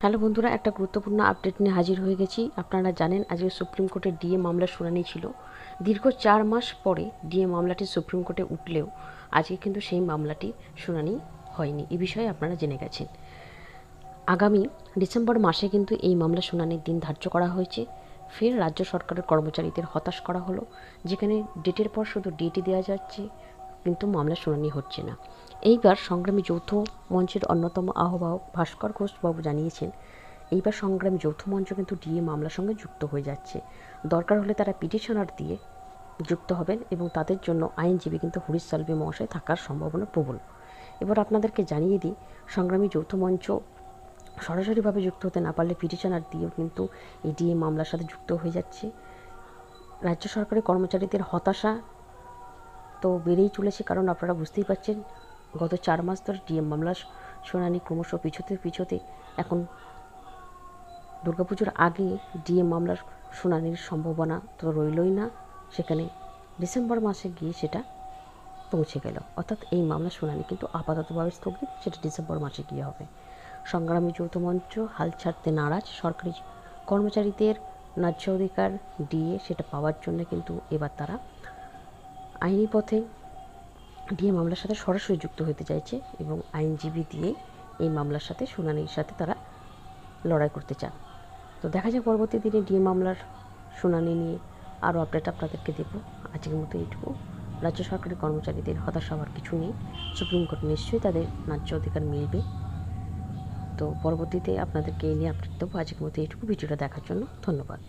Hello বন্ধুরা, একটা গুরুত্বপূর্ণ আপডেট নিয়ে হাজির হয়ে গেছি। আপনারা জানেন, আজকে সুপ্রিম কোর্টের ডিএ মামলা শুনানি ছিল। দীর্ঘ চার মাস পরে ডিএ মামলাটি সুপ্রিম কোর্টে উঠলেও আজকে কিন্তু সেই মামলাটি শুনানি হয়নি। এ বিষয়ে আপনারা জেনে গেছেন। আগামী ডিসেম্বর মাসে কিন্তু এই মামলা শুনানির দিন ধার্য করা হয়েছে। ফের রাজ্য সরকারের কর্মচারীদের হতাশ করা হলো। যেখানে ডেটের পর শুধু ডেটই দেওয়া যাচ্ছে। কিন্তু মামলা শুনানি হচ্ছে না। এইবার সংগ্রামী যৌথ মঞ্চের অন্যতম আহ্বায়ক ভাস্কর ঘোষবাবু জানিয়েছেন, এইবার সংগ্রামী যৌথ মঞ্চ কিন্তু ডিএ মামলার সঙ্গে যুক্ত হয়ে যাচ্ছে। দরকার হলে তারা পিটিশনার দিয়ে যুক্ত হবেন এবং তাদের জন্য আইনজীবী কিন্তু হরিশ সালভে মহাশয় থাকার সম্ভাবনা প্রবল। এবার আপনাদেরকে জানিয়ে দিই, সংগ্রামী যৌথ মঞ্চ সরাসরিভাবে যুক্ত হতে না পারলে পিটিশনার দিয়েও কিন্তু এই ডিএ মামলার সাথে যুক্ত হয়ে যাচ্ছে। রাজ্য সরকারি কর্মচারীদের হতাশা তো বেড়েই চলেছে কারণ আপনারা বুঝতেই পারছেন, গত চার মাস ধরে ডিএম মামলার শুনানি ক্রমশ পিছোতে পিছোতে এখন দুর্গাপুজোর আগে ডিএম মামলার শুনানির সম্ভাবনা তো রইলই না, সেখানে ডিসেম্বর মাসে গিয়ে সেটা পৌঁছে গেল। অর্থাৎ এই মামলার শুনানি কিন্তু আপাততভাবে স্থগিত, সেটা ডিসেম্বর মাসে গিয়ে হবে। সংগ্রামী যৌথ মঞ্চ হাল ছাড়তে নারাজ, সরকারি কর্মচারীদের ন্যায্য অধিকার দিয়ে সেটা পাওয়ার জন্য কিন্তু এবার তারা আইনি পথে ডিএ মামলার সাথে সরাসরি যুক্ত হতে চাইছে এবং আইনজীবী দিয়ে এই মামলার সাথে শুনানির সাথে তারা লড়াই করতে চান। তো দেখা যাক পরবর্তী দিনে ডিএ মামলার শুনানি নিয়ে আরও আপডেট আপনাদেরকে দেবো। আজকের মতো এইটুকু। রাজ্য সরকারের কর্মচারীদের হতাশ হওয়ার কিছু নেই। সুপ্রিম কোর্ট নিশ্চয়ই তাদের ন্যায্য অধিকার মিলবে। তো পরবর্তীতে আপনাদেরকে এই নিয়ে আপডেট দেবো। আজকের মতো এইটুকু। ভিডিওটা দেখার জন্য ধন্যবাদ।